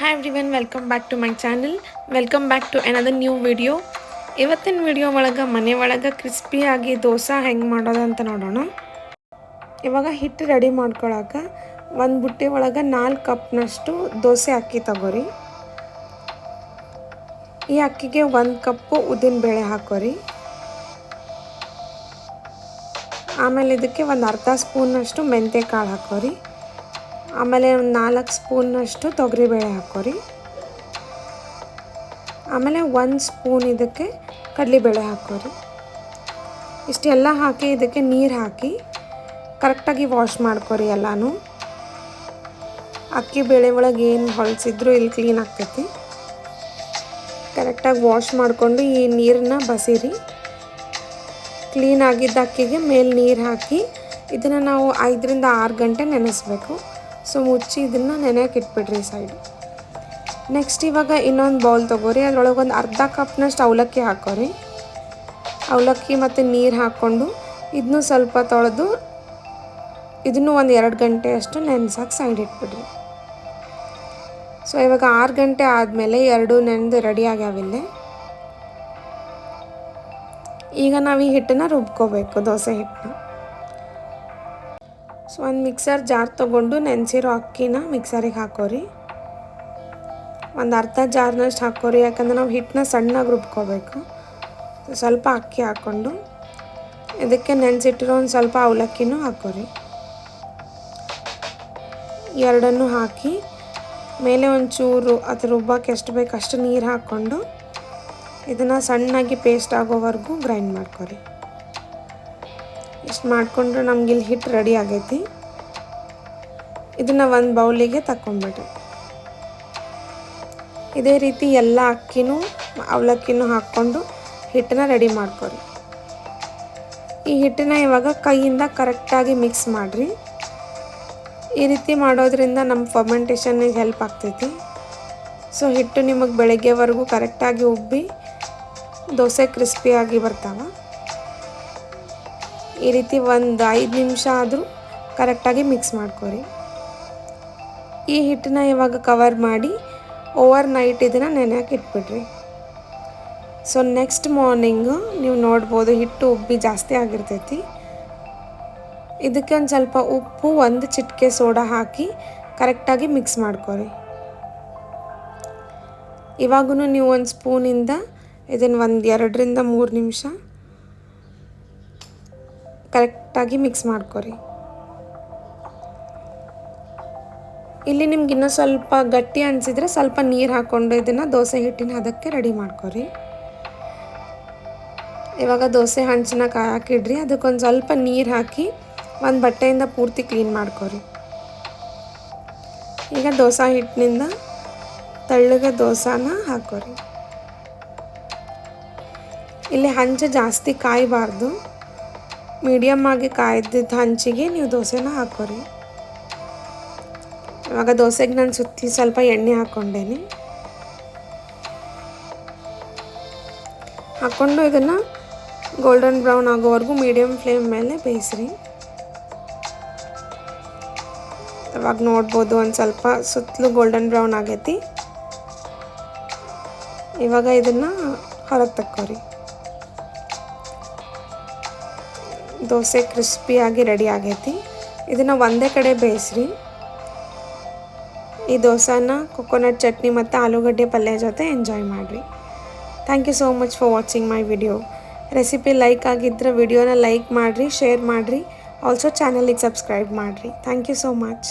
Hi everyone welcome back to my channel welcome back to ಏನದ new video ಇವತ್ತಿನ video ಒಳಗೆ, ಮನೆ ಒಳಗೆ ಕ್ರಿಸ್ಪಿಯಾಗಿ ದೋಸೆ ಹೆಂಗೆ ಮಾಡೋದಂತ ನೋಡೋಣ. ಇವಾಗ ಹಿಟ್ಟು ರೆಡಿ ಮಾಡ್ಕೊಳಕ್ಕೆ ಒಂದು ಬುಟ್ಟಿ ಒಳಗೆ ನಾಲ್ಕು ಕಪ್ನಷ್ಟು ದೋಸೆ ಅಕ್ಕಿ ತಗೋರಿ. ಈ ಅಕ್ಕಿಗೆ ಒಂದು ಕಪ್ಪು ಉದ್ದಿನಬೇಳೆ ಹಾಕೋರಿ. ಆಮೇಲೆ ಇದಕ್ಕೆ ಒಂದು ಅರ್ಧ ಸ್ಪೂನಷ್ಟು ಮೆಂತ್ಯ ಕಾಳು ಹಾಕೋರಿ. ಆಮೇಲೆ ಒಂದು ನಾಲ್ಕು ಸ್ಪೂನಷ್ಟು ತೊಗರಿಬೇಳೆ ಹಾಕೋರಿ ಆಮೇಲೆ ಒಂದು ಸ್ಪೂನ್ ಇದಕ್ಕೆ ಕಡಲೆಬೇಳೆ ಹಾಕೋರಿ ಇಷ್ಟೆಲ್ಲ ಹಾಕಿ ಇದಕ್ಕೆ ನೀರು ಹಾಕಿ ಕರೆಕ್ಟಾಗಿ ವಾಶ್ ಮಾಡ್ಕೊರಿ ಎಲ್ಲನೂ. ಅಕ್ಕಿ ಬೇಳೆ ಒಳಗೆ ಏನು ಹೊಲಸಿದ್ರು ಇಲ್ಲಿ ಕ್ಲೀನ್ ಆಗ್ತೈತಿ. ಕರೆಕ್ಟಾಗಿ ವಾಶ್ ಮಾಡಿಕೊಂಡು ಈ ನೀರನ್ನ ಬಸಿರಿ. ಕ್ಲೀನ್ ಆಗಿದ್ದ ಅಕ್ಕಿಗೆ ಮೇಲೆ ನೀರು ಹಾಕಿ ಇದನ್ನು ನಾವು ಐದರಿಂದ ಆರು ಗಂಟೆ ನೆನೆಸ್ಬೇಕು. ಸೊ ಮುಚ್ಚಿ ಇದನ್ನು ನೆನೆಯಕ್ಕೆ ಇಟ್ಬಿಡ್ರಿ ಸೈಡ್ ನೆಕ್ಸ್ಟ್ ಇವಾಗ ಇನ್ನೊಂದು ಬೌಲ್ ತೊಗೋರಿ. ಅದರೊಳಗೆ ಒಂದು ಅರ್ಧ ಕಪ್ನಷ್ಟು ಅವಲಕ್ಕಿ ಹಾಕೋರಿ. ಅವಲಕ್ಕಿ ಮತ್ತು ನೀರು ಹಾಕ್ಕೊಂಡು ಇದನ್ನು ಸ್ವಲ್ಪ ತೊಳೆದು ಇದನ್ನು ಒಂದು ಎರಡು ಗಂಟೆ ಅಷ್ಟು ನೆನ್ಸಾಕೆ ಸೈಡ್ ಇಟ್ಬಿಡ್ರಿ. ಸೊ ಇವಾಗ ಆರು ಗಂಟೆ ಆದಮೇಲೆ ಎರಡು ನೆನೆದು ರೆಡಿ ಆಗ್ಯಾವಿಲ್ಲೇ ಈಗ ನಾವು ಈ ಹಿಟ್ಟನ್ನು ರುಬ್ಕೋಬೇಕು, ದೋಸೆ ಹಿಟ್ಟನ್ನ. ಸೊ ಒಂದು ಮಿಕ್ಸರ್ ಜಾರ್ ತೊಗೊಂಡು ನೆನೆಸಿರೋ ಅಕ್ಕಿನ ಮಿಕ್ಸರಿಗೆ ಹಾಕೋರಿ. ಒಂದು ಅರ್ಧ ಜಾರ್ನಷ್ಟು ಹಾಕೋರಿ, ಯಾಕಂದ್ರೆ ನಾವು ಹಿಟ್ಟನ್ನ ಸಣ್ಣಗೆ ರುಬ್ಕೋಬೇಕು. ಸ್ವಲ್ಪ ಅಕ್ಕಿ ಹಾಕ್ಕೊಂಡು ಇದಕ್ಕೆ ನೆನೆಸಿಟ್ಟಿರೋ ಒಂದು ಸ್ವಲ್ಪ ಅವಲಕ್ಕಿನೂ ಹಾಕೋರಿ. ಎರಡನ್ನು ಹಾಕಿ ಮೇಲೆ ಒಂಚೂರು ಅದು ರುಬ್ಬಕ್ಕೆ ಎಷ್ಟು ಬೇಕು ಅಷ್ಟು ನೀರು ಹಾಕ್ಕೊಂಡು ಇದನ್ನು ಸಣ್ಣಾಗಿ ಪೇಸ್ಟ್ ಆಗೋವರೆಗೂ ಗ್ರೈಂಡ್ ಮಾಡ್ಕೊರಿ. ಇಷ್ಟು ಮಾಡಿಕೊಂಡ್ರೆ ನಮ್ಗೆ ಇಲ್ಲಿ ಹಿಟ್ಟು ರೆಡಿ ಆಗೈತಿ. ಇದನ್ನು ಒಂದು ಬೌಲಿಗೆ ತಕ್ಕೊಂಬಿಡ್ರಿ ಇದೇ ರೀತಿ ಎಲ್ಲ ಅಕ್ಕಿನೂ ಅವಲಕ್ಕಿನೂ ಹಾಕ್ಕೊಂಡು ಹಿಟ್ಟನ್ನ ರೆಡಿ ಮಾಡ್ಕೊರಿ. ಈ ಹಿಟ್ಟನ್ನ ಇವಾಗ ಕೈಯಿಂದ ಕರೆಕ್ಟಾಗಿ ಮಿಕ್ಸ್ ಮಾಡಿರಿ. ಈ ರೀತಿ ಮಾಡೋದ್ರಿಂದ ನಮ್ಮ ಫರ್ಮೆಂಟೇಷನ್ನಿಗೆ ಹೆಲ್ಪ್ ಆಗ್ತೈತಿ. ಸೊ ಹಿಟ್ಟು ನಿಮಗೆ ಬೆಳಗ್ಗೆವರೆಗೂ ಕರೆಕ್ಟಾಗಿ ಉಬ್ಬಿ, ದೋಸೆ ಕ್ರಿಸ್ಪಿಯಾಗಿ ಬರ್ತಾವೆ. ಈ ರೀತಿ ಒಂದು ಐದು ನಿಮಿಷ ಆದರೂ ಕರೆಕ್ಟಾಗಿ ಮಿಕ್ಸ್ ಮಾಡ್ಕೊರಿ. ಈ ಹಿಟ್ಟನ್ನ ಇವಾಗ ಕವರ್ ಮಾಡಿ ಓವರ್ ನೈಟ್ ಇದನ್ನು ನೆನೆಯಕ್ಕೆ ಇಟ್ಬಿಡ್ರಿ. ಸೊ ನೆಕ್ಸ್ಟ್ ಮಾರ್ನಿಂಗು ನೀವು ನೋಡ್ಬೋದು ಹಿಟ್ಟು ಉಬ್ಬಿ ಜಾಸ್ತಿ ಆಗಿರ್ತೈತಿ. ಇದಕ್ಕೆ ಒಂದು ಸ್ವಲ್ಪ ಉಪ್ಪು, ಒಂದು ಚಿಟಿಕೆ ಸೋಡಾ ಹಾಕಿ ಕರೆಕ್ಟಾಗಿ ಮಿಕ್ಸ್ ಮಾಡ್ಕೊರಿ. ಇವಾಗೂ ನೀವು ಒಂದು ಸ್ಪೂನಿಂದ ಇದನ್ನು ಒಂದು ಎರಡರಿಂದ ಮೂರು ನಿಮಿಷ ಕರೆಕ್ಟಾಗಿ ಮಿಕ್ಸ್ ಮಾಡ್ಕೊರಿ. ಇಲ್ಲಿ ನಿಮ್ಗೆ ಇನ್ನೂ ಸ್ವಲ್ಪ ಗಟ್ಟಿ ಅನಿಸಿದ್ರೆ ಸ್ವಲ್ಪ ನೀರು ಹಾಕ್ಕೊಂಡು ಇದನ್ನು ದೋಸೆ ಹಿಟ್ಟಿನ ಅದಕ್ಕೆ ರೆಡಿ ಮಾಡ್ಕೊರಿ. ಇವಾಗ ದೋಸೆ ಹಂಚಿನ ಕಾಯಾಕಿಡ್ರಿ ಅದಕ್ಕೊಂದು ಸ್ವಲ್ಪ ನೀರು ಹಾಕಿ ಒಂದು ಬಟ್ಟೆಯಿಂದ ಪೂರ್ತಿ ಕ್ಲೀನ್ ಮಾಡ್ಕೊರಿ. ಈಗ ದೋಸೆ ಹಿಟ್ಟಿನಿಂದ ತಳ್ಳಗೆ ದೋಸಾನ ಹಾಕೋರಿ. ಇಲ್ಲಿ ಹಂಚು ಜಾಸ್ತಿ ಕಾಯಬಾರ್ದು. ಮೀಡಿಯಮ್ ಆಗಿ ಕಾಯ್ದಿದ್ದ ಹಂಚಿಗೆ ನೀವು ದೋಸೆನ ಹಾಕೋರಿ ಇವಾಗ ದೋಸೆಗೆ ನಾನು ಸುತ್ತಿ ಸ್ವಲ್ಪ ಎಣ್ಣೆ ಹಾಕ್ಕೊಂಡೇನಿ. ಹಾಕ್ಕೊಂಡು ಇದನ್ನು ಗೋಲ್ಡನ್ ಬ್ರೌನ್ ಆಗೋವರೆಗೂ ಮೀಡಿಯಮ್ ಫ್ಲೇಮ್ ಮೇಲೆ ಬೇಯಿಸ್ರಿ. ಇವಾಗ ನೋಡ್ಬೋದು ಒಂದು ಸ್ವಲ್ಪ ಸುತ್ತಲೂ ಗೋಲ್ಡನ್ ಬ್ರೌನ್ ಆಗೈತಿ. ಇವಾಗ ಇದನ್ನು ಹೊರಗೆ ತಕ್ಕೋರಿ. ದೋಸೆ ಕ್ರಿಸ್ಪಿಯಾಗಿ ರೆಡಿ ಆಗೈತಿ. ಇದನ್ನು ಒಂದೇ ಕಡೆ ಬೇಯಿಸ್ರಿ. ಈ ದೋಸೆನ ಕೊಕೊನಟ್ ಚಟ್ನಿ ಮತ್ತು ಆಲೂಗಡ್ಡೆ ಪಲ್ಯ ಜೊತೆ ಎಂಜಾಯ್ ಮಾಡಿರಿ. Thank you so much for watching my video recipe like ಆಗಿದ್ದರೆ ವಿಡಿಯೋನ ಲೈಕ್ ಮಾಡಿರಿ ಶೇರ್ ಮಾಡಿರಿ. ಆಲ್ಸೋ ಚಾನಲಿಗೆ ಸಬ್ಸ್ಕ್ರೈಬ್ ಮಾಡಿರಿ. Thank you so much